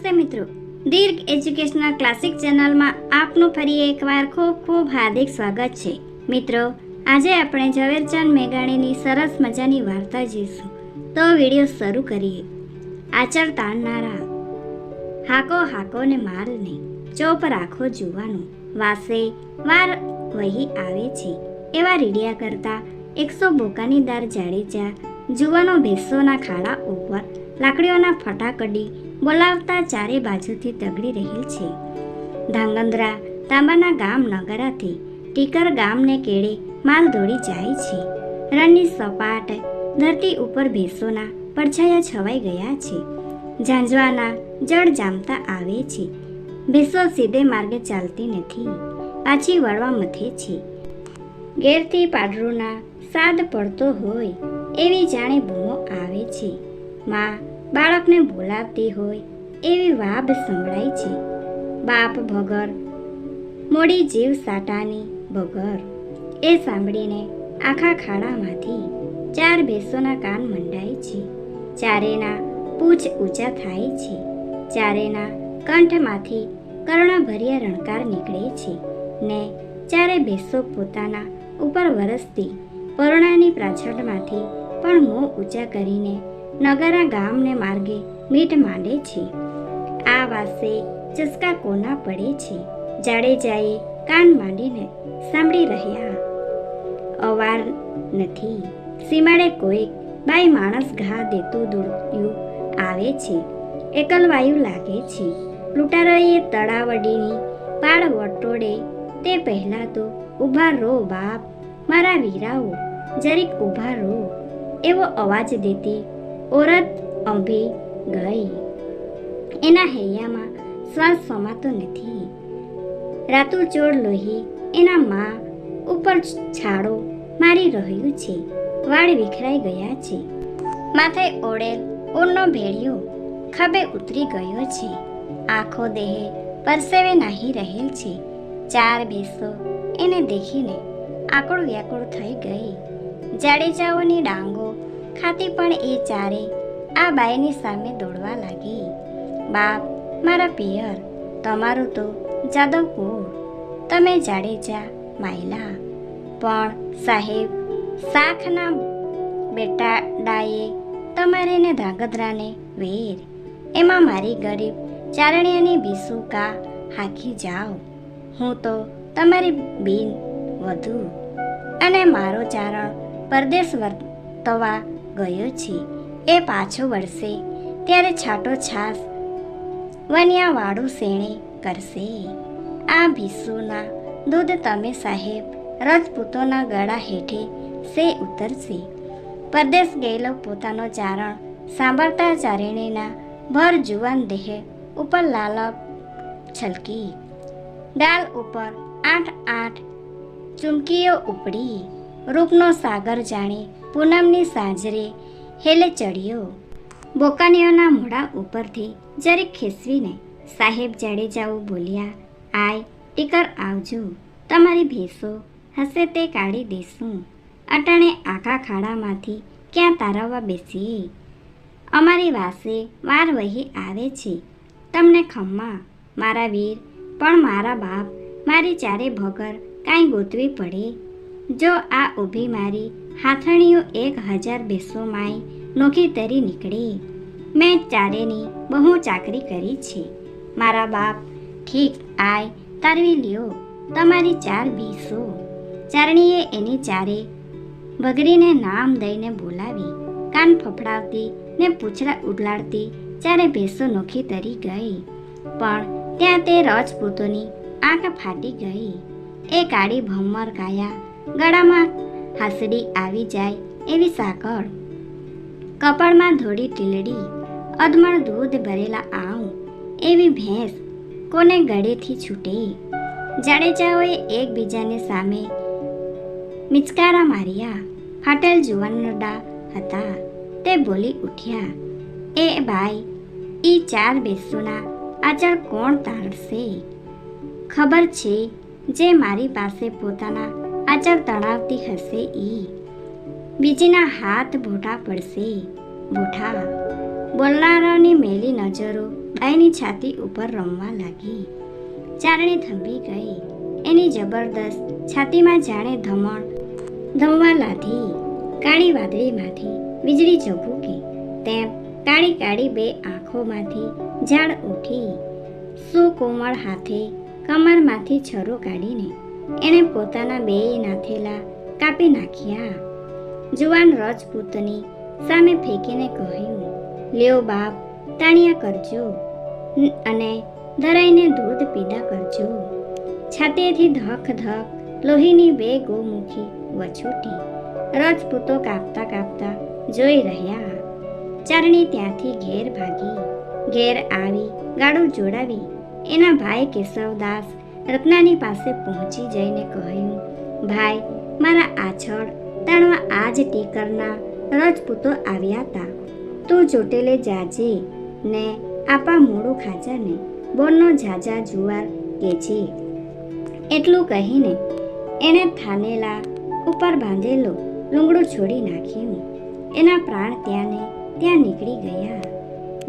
નમસ્તે મિત્રો. દીર્ઘ educational classic ચેનલમાં આપનું ફરી એકવાર ખૂબ ખૂબ હાર્દિક સ્વાગત છે. મિત્રો, આજે આપણે ઝવેરચંદ મેઘાણીની સરસ મજાની વાર્તા જોઈશું. તો વીડિયો શરૂ કરીએ. આચર તાણનારા. હાકો હાકોને માલ નહીં. ચોપ રાખો જુવાનું. વાસે વાર વહી આવે છે. એવા રીડિયા કરતા એકસો બોકાનીદાર જાડેજા જુવાનો ભેંસોના ખાડા ઉપર લાકડીઓના ફટાકડી બોલાવતા ચારે બાજુથી તગડી રહેલ છે. ધાંગંદ્રા તાંબાના ગામ નગરાથી ટીકર ગામને કેળે માલ દોડી જાય છે. રણની સપાટ ધરતી ઉપર ભેંસોના પડછાયા છવાઈ ગયા છે. ઝાંઝવાના જળ જામતા આવે છે. ભેંસો સીધે માર્ગે ચાલતી નથી. પાછી વળવા મથે છે. ઘેરથી પાડરૂના સાદ પડતો હોય એવી જાણે બૂમો આવે છે. માં બાળકને બોલાવતી હોય એવી વાબ સંભળાય છે. બાપ ભગર, મોડી જીવ સાટાની ભગર. એ સાંભળીને આખા ખાડામાંથી ચાર ભેંસોના કાન મંડાય છે. ચારેના પૂછ ઊંચા થાય છે. ચારેના કંઠમાંથી કરુણાભર્યા રણકાર નીકળે છે ને ચારે ભેંસો પોતાના ઉપર વરસતી પરુણાની પ્રાછળમાંથી પણ મોં ઊંચા કરીને નગરા ગામને માર્ગે મીટ માંડે છે. આ વાસે ચસકા કોના પડે છે. જાડેજાએ કાન માંડીને સાંભળી રહ્યા. અવાર નથી. સીમાડે કોઈક બાઈ માણસ ઘા દેતું દોડ્યું આવે છે. એકલવાયુ લાગે છે. લૂંટારાએ તળાવડીની પાળ વટોડે તે પહેલાં તો ઊભા રો બાપ, મારા વીરાઓ, જરીક ઊભા રો એવો અવાજ દેતી ઓરત અંભી ગઈ એના હૈયામાં શ્વાસ સમાતો નથી રાતું ચોર લોહી એના મા ઉપર છાડો મારી રહ્યું છે વાળ વિખરાઈ ગયા છે માથે ઓળેલ ઊનનો ભેડિયો ખભે ઉતરી ગયો છે આખો દેહ પરસેવે નાહી રહેલ છે ચાર બેસો એને દેખીને આકડું વ્યાકુળ થઈ ગઈ જાડેજાઓની ડાંગો ખાતી પણ એ ચારે આ બાઈની સામે દોડવા લાગી. બાપ, મારા પિયર, તમારું તો જાદવ કુળ તમે જાડેજા માયલા. પણ સાહેબ શાખના બેટાડાએ તમારે ને ધાંગધ્રાને વેર. એમાં મારી ગરીબ ચારણિયાની બીસુકા હાકી જાઓ. હું તો તમારી બિન વધુ. અને મારો ચારણ પરદેશ વર્તવા ગયો છે. એ પાછો વળશે. ત્યારે છાટો છાસ વનિયાવાળું શેણે કરશે. આ ભીસુના દૂધ તમે સાહેબ, રજપૂતોના ગળા હેઠે સે ઉતરશે. પરદેશ ગયેલો પોતાનો ચારણ સાંભળતા ચારિણીના ભર જુવાન દેહ ઉપર લાલ છલકી. ડાલ ઉપર આઠ આઠ ચુમકીઓ ઉપડી. રૂપનો સાગર જાણે, પૂનમની સાંજરે હેલે ચડ્યો. બોકાનીઓના મોઢા ઉપરથી જરીક ખેસવીને સાહેબ જાડેજાઓ બોલ્યા, આય, ટીકર આવજો. તમારી ભેંસો હશે તે કાઢી દેશું. અટાણે આખા ખાડામાંથી ક્યાં તારવવા બેસીએ? અમારી વાસે વાર વહી આવે છે. તમને ખમ્મા, મારા વીર, પણ મારા બાપ, મારી ચારે ભગર કાંઈ ગોતવી પડે? જો આ ઊભી મારી હાથણીઓ એક હજાર બેસો માય નોખી તરી નીકળી. મેં ચારેની બહુ ચાકરી કરી છે. મારા બાપ ઠીક આય તારવી લ્યો. તમારી ચાર બીસો. ચારણીએ એની ચારે બગરીને નામ દઈને બોલાવી. કાન ફફડાવતી ને પૂંછડા ઉડલાડતી ચારે ભેંસો નોખી તરી ગઈ. પણ ત્યાં તે રજપૂતોની આંખ ફાટી ગઈ. એ કાળી ભમર કાયા ગળામાં હાસડી આવી જાય એવી સાકળ. કપાળમાં ધોળી ટીલડી અદમણ દૂધ ભરેલા આવ એવી ભેંસ કોને ગળેથી છૂટે? જાડેજાઓએ એકબીજાને સામે મિચકારા માર્યા. ફાટેલ જુવાનડા હતા. તે બોલી ઉઠ્યા, એ ભાઈ ઈ ચાર બેસોના આચળ કોણ તારશે ખબર છે જે મારી પાસે પોતાના આચળ તણાવતી હશે ઈ. બીજીના હાથ ભોઠા પડશે. ભોઠા બોલનારાની મેલી નજરો બાઈની છાતી ઉપર રમવા લાગી. ચારણી થંભી ગઈ. એની જબરદસ્ત છાતીમાં જાણે ધમણ ધમવા લાધી. કાળી વાદળીમાંથી વીજળી ઝબૂકી તેમ કાળી કાળી બે આંખોમાંથી ઝાડ ઉઠી. સુકોમળ હાથે કમરમાંથી છરો કાઢીને એણે પોતાના બે નાથેલા કાપી નાખ્યા. જુવાન રજપૂતની સામે ફેંકીને કહ્યું, લ્યો બાપ, તાણિયા કરજો અને ધરાઈને દૂધ પીધા કરજો. છાતેથી ધક ધક લોહીની બે ગોમુખી વછોટી રજપૂતો કાપતા કાપતા જોઈ રહ્યા. ચારણી ત્યાંથી ઘેર ભાગી, ઘેર આવી ગાડું જોડાવી એના ભાઈ કેશવદાસ રત્નાની પાસે પહોંચી જઈને કહ્યું, ભાઈ, મારા આછળ તાણવા આજ ટીકરના રજપૂતો આવ્યા હતા તું ચોટેલે જાજે ને આપા મોડું ખાજાને બોનનો ઝાઝા જુવાર કે છે. એટલું કહીને એણે થાનેલા ઉપર બાંધેલો લુંગડું છોડી નાખ્યું. એના પ્રાણ ત્યાંને ત્યાં નીકળી ગયા.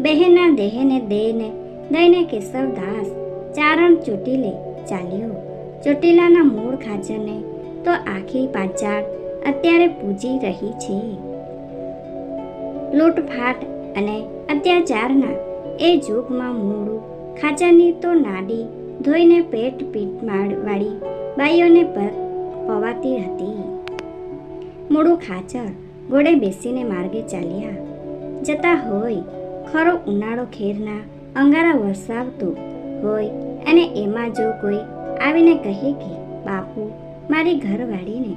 બહેનના દેહને દેને દઈને કેશવદાસ ચારણ ચોટીલે ચાલ્યો. ચોટીલાના મૂળ ખાજરને તો આખી પાંચાળ અત્યારે પૂજી રહી છે. લૂંટફાટ અને અત્યાચારના એ યુગમાં મૂળું ખાજાની તો નાડી ધોઈને પેટ પીટ વાળી બાઈઓને પવાતી હતી. મૂળું ખાચર ઘોડે બેસીને માર્ગે ચાલ્યા. જતા હોય ખરો ઉનાળો ખેરના અંગારા વરસાવતો હોય અને એમાં જો કોઈ આવીને કહે કે, બાપુ, મારી ઘરવાળીને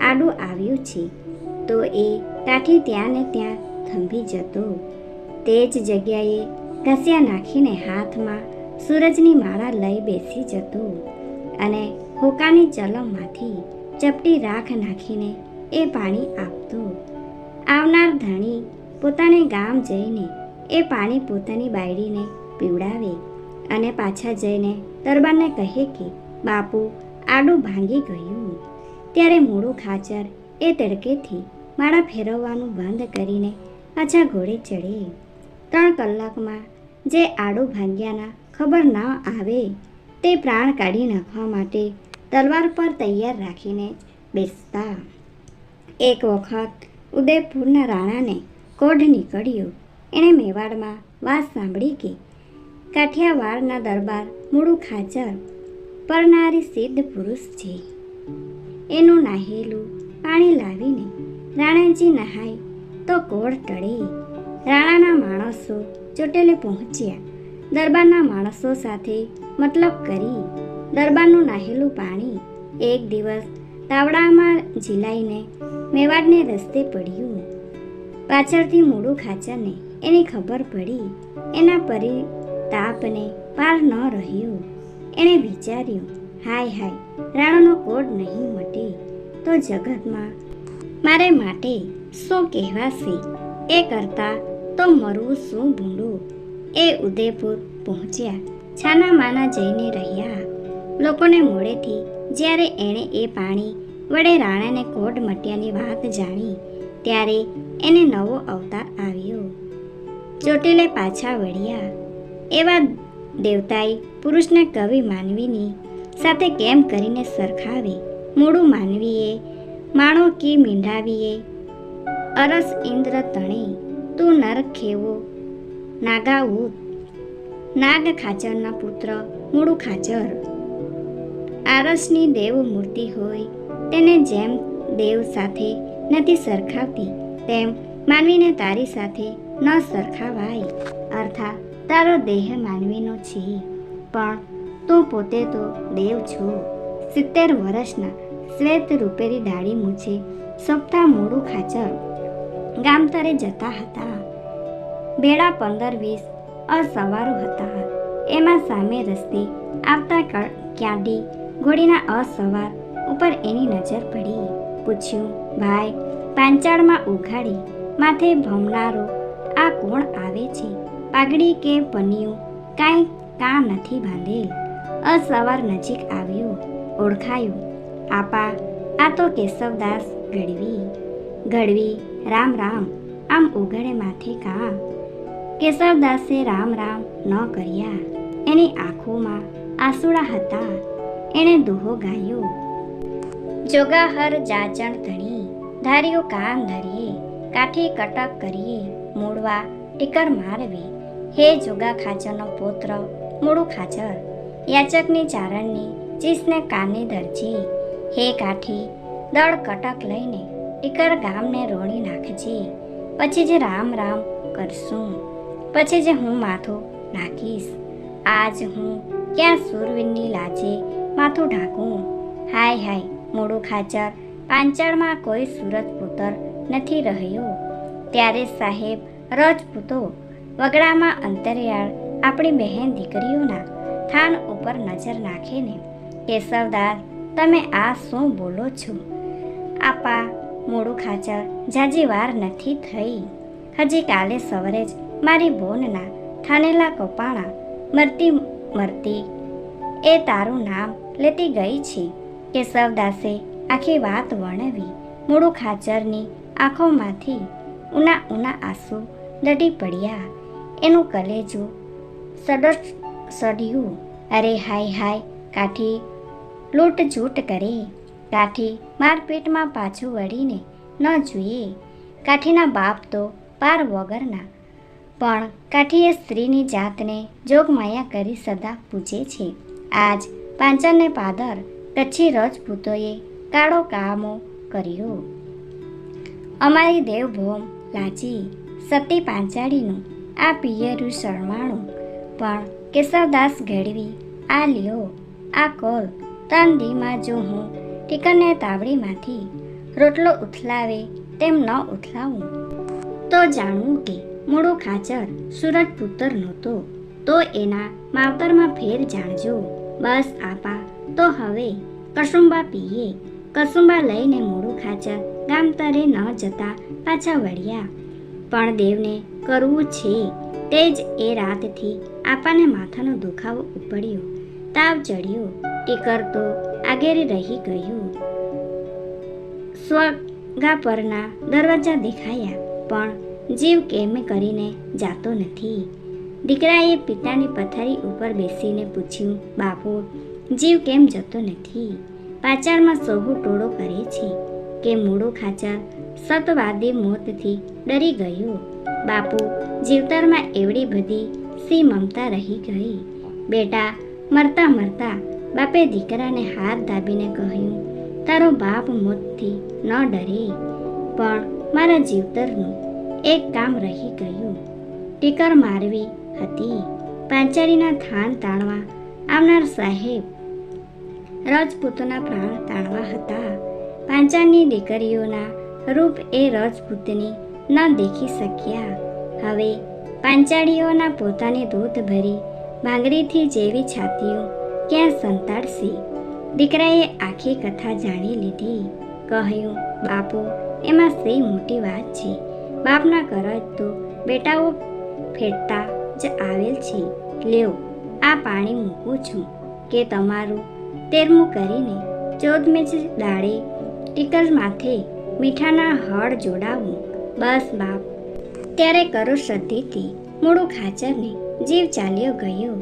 આડું આવ્યું છે, તો એ કાઠી ત્યાં ને ત્યાં થંભી જતો. તે જ જગ્યાએ ઘસ્યા નાખીને હાથમાં સૂરજની માળા લઈ બેસી જતો અને હોકાની ચલમમાંથી ચપટી રાખ નાખીને એ પાણી આપતો. આવનાર ધણી પોતાને ગામ જઈને એ પાણી પોતાની બાયડીને પીવડાવે. અને પાછા જઈને દરબારને કહે કે, બાપુ, આડું ભાંગી ગયું ત્યારે મોડું ખાચર એ તડકેથી માળા ફેરવવાનું બંધ કરીને પાછા ઘોડે ચડે. ત્રણ કલાકમાં જે આડું ભાંગ્યાના ખબર ના આવે તે પ્રાણ કાઢી નાખવા માટે તલવાર પર તૈયાર રાખીને બેસતા. એક વખત ઉદયપુરના રાણાને કોઢ નીકળ્યો. એણે મેવાડમાં વાત સાંભળી કે કાઠિયાવાડના દરબાર મૂળું ખાચર પરનારી સિદ્ધ પુરુષ છે. એનું નાહેલું પાણી લાવીને રાણાજી નહાય તો કોળ ટળે રાણાના માણસો ચોટેલે પહોંચ્યા. દરબારના માણસો સાથે મતલબ કરી દરબારનું નાહેલું પાણી એક દિવસ તાવડામાં ઝીલાઈને મેવાડને રસ્તે પડ્યું. પાછળથી મૂળું ખાચરને એની ખબર પડી. એના પરિતાપને પાર ન રહ્યો. એણે વિચાર્યું, હાય હાય, રાણાનો કોડ નહીં મટે. તો જગતમાં મારે માટે શું કહેવાશે? એ કરતાં તો મરવું શું ભૂંડું? એ ઉદયપુર પહોંચ્યા. છાના માના જઈને રહ્યા. લોકોને મોડેથી જ્યારે એણે એ પાણી વડે રાણાને કોડ મટ્યાની વાત જાણી, ત્યારે એને નવો અવતાર આવ્યો. ચોટીલે પાછા વળ્યા. એવા દેવતાએ પુરુષને કવિ માનવીની સાથે કેમ કરીને સરખાવે? મૂળું માનવીએ માણો કી મીંડાવીએ અરસ ઇન્દ્ર તણે, તું નર ખેવો? નાગાઉત નાગ ખાચરના પુત્ર, મૂળું ખાચર. આરસની દેવ મૂર્તિ હોય, તેને જેમ દેવ સાથે નથી સરખાવતી, તેમ માનવીને તારી સાથે ન સરખાવાય. અર્થાત તારો દેહ માનવીનો છે, પણ તું પોતે તો દેવ છો. સિત્તેર વર્ષના શ્વેત રૂપેરી દાઢી મૂછે સપ્તાહ મોડું ખાચર. ગામતરે જતા હતા. બેડા પંદર વીસ અસવારો હતા. એમાં સામે રસ્તે આવતા ક્યાંડી ઘોડીના અસવાર ઉપર એની નજર પડી. પૂછ્યું, ભાઈ, પાંચાળમાં ઉઘાડી, માથે ભમનારો આ કોણ આવે છે? પાઘડી કે પનિયું કાંઈ કાં નથી બાંધેલ. અસવાર નજીક આવ્યો, ઓળખાયું, આપા, આ તો કેશવદાસ ગઢવી. ગઢવી, રામ રામ, આમ ઉઘડે માથે કા. કેશવદાસે રામ રામ ન કર્યા. એની આંખોમાં આંસુડા હતા. એણે દુહો ગાયો. જોગાહર જાચણ ધણી ધાર્યું કાન ધરીએ. કાઠી કટક કરીએ. મૂળવા ટીકર મારવી. હે જોગા ખાચરનો પુત્ર, મૂળું ખાચર યાચકની ચારણની ચીસને કાને ધરજી. હે કાઠી, દળ કટક લઈને એકર ગામને રોણી નાખજે. પછી જે રામ રામ કરશું. પછી જે હું માથું નાખીશ. આજ હું ક્યાં સૂરવીરની લાજે માથું ઢાંકું? હાય હાય મોડું ખાચર પાંચાળમાં કોઈ સુરત પુત્ર નથી રહ્યો. ત્યારે સાહેબ રજપૂતો વગડામાં અંતરિયાળ આપણી બહેન દીકરીઓના થાન ઉપર નજર નાખીને, કેશવદાસ, તમે આ શું બોલો છો? આપા, મોડું ખાચર, જાજી વાર નથી થઈ. હજી કાલે સવારે જ મારી બોનના થાનેલા કપાણા મરતી મરતી, એ તારું નામ લેતી ગઈ છે. કેશવદાસે આખી વાત વર્ણવી મૂળું ખાચરની આંખોમાંથી ઉના ઉના આંસુ લડી પડ્યા. એનું કલેજું સડસ સડ્યું અરે હાય હાય, કાઠી લૂંટ જૂટ કરે. કાઠી મારપીટમાં પાછું વળીને ન જોઈએ કાઠીના બાપ તો પાર વગરના. પણ કાઠીએ સ્ત્રીની જાતને જોગમાયા કરી સદા પૂજે છે. આજ પાંચરને પાદર કચ્છી રજપૂતોએ કાળો કામો કર્યો. અમારી દેવભોમ લાચી સતી પાંચાળીનું આ પિયરું શરમાણું. પણ કેશવદાસ ઘેડવી, આ લ્યો, આ કોલ તન દીમાં જો હું ટીકરને તાવડીમાંથી રોટલો ઉથલાવે તેમ ન ઉથલાવું. તો જાણવું કે મૂળો ખાચર સુરત પુત્ર નહોતો, તો એના માવતરમાં ફેર જાણજો. બસ આપા, તો હવે કસુંબા પીએ. કસુંબા લઈને મૂળું ખાચર ગામ તરે ન જતા પાછા વળ્યા. પણ દેવને કરવું છે. તે જ એ રાતથી આપાને માથાનો દુખાવો ઉપડ્યો. તાવ ચડ્યો. ટીકર તો આગેરી રહી ગયું. સ્વગા પરના દરવાજા દેખાયા, પણ જીવ કેમ કરીને જાતો નથી? દીકરાએ પિતાની પથારી ઉપર બેસીને પૂછ્યું, બાપુ, જીવ કેમ જતો નથી? પાછળમાં સહુ ટોળો કરે છે. કે મૂળો ખાચર? સતવાદી મોતથી ડરી ગયો. બાપુ જીવતરમાં એવડી બધી સી મમતા રહી ગઈ. બેટા, મરતા મરતા બાપે દીકરાને હાથ દાબીને કહ્યું, તારો બાપ મોતથી ન ડરે, પણ મારા જીવતરનું એક કામ રહી ગયું. ટીકર મારવી હતી. પાંચાળીના થાન તાણવા આવનાર સાહેબ રજપૂતોના પ્રાણ તાણવા હતા. પાંચાળની દીકરીઓના રૂપ એ રાજપૂતની ન દેખી શક્યા. હવે પાંચાળીઓના પોતાની દૂધ ભરી ભાંગરીથી જેવી છાતીઓ, ક્યાં સંતાડશે દીકરાએ આખી કથા જાણી લીધી. કહ્યું, બાપુ, એમાં સી મોટી વાત છે. બાપના કરજ તો બેટાઓ ફેટતા જ આવેલ છે. લેવ આ પાણી મૂકું છું કે તમારું? તેરમું કરીને ચૌદમે જ દાડે ટીકર માથે મીઠાના હળ જોડાવું. બસ બાપ. ત્યારે કરો શ્રદ્ધિથી મૂળું ખાચરને જીવ ચાલ્યો ગયો.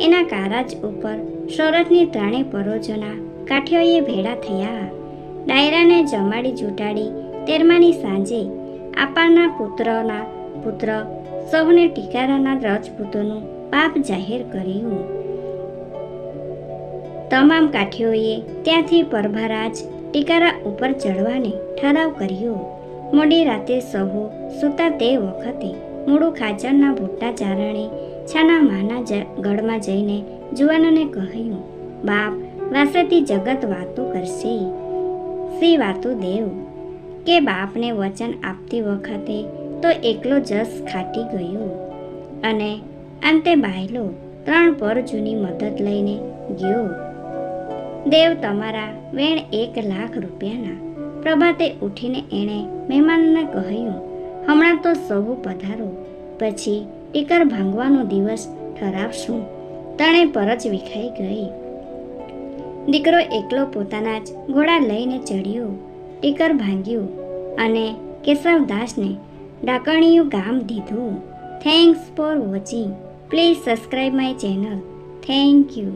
એના કારાજ ઉપર સોરઠની ત્રણે પરોજોના કાઠીઓએ ભેળા થયા. ડાયરાને જમાડી જૂટાડી તેરમાની સાંજે આપાના પુત્રના પુત્ર સૌને ટીકારાના રાજપૂતોનું પાપ જાહેર કર્યું. તમામ કાઠીઓએ ત્યાંથી પરભરાજ ટીકારા ઉપર ચડવાને ઠરાવ કર્યો. મોડી રાતે સહુ સૂતા તે વખતે મૂળું ખાચરના ભૂટા ચારણે છાના માના ગળમાં જઈને જુવાનોને કહ્યું, બાપ, વાસેથી જગત વાતો કરશે. સી વાતો દેવ? કે બાપને વચન આપતી વખતે તો એકલો જસ ખાટી ગયો. અને અંતે બાયલો ત્રણ પર જૂની મદદ લઈને ગયો. દેવ, તમારા વેણ એક લાખ રૂપિયાના પ્રભાતે ઉઠીને એણે મહેમાનને કહ્યું, હમણાં તો સૌ પધારો, પછી ટીકર ભાંગવાનો દિવસ ઠરાવશું. તણે પરજ વિખાઈ ગઈ. દીકરો એકલો પોતાના જ ઘોડા લઈને ચડ્યો. ટીકર ભાંગ્યું અને કેશવદાસને ડાકણીયું ગામ દીધું. Thanks for watching please subscribe my channel thank you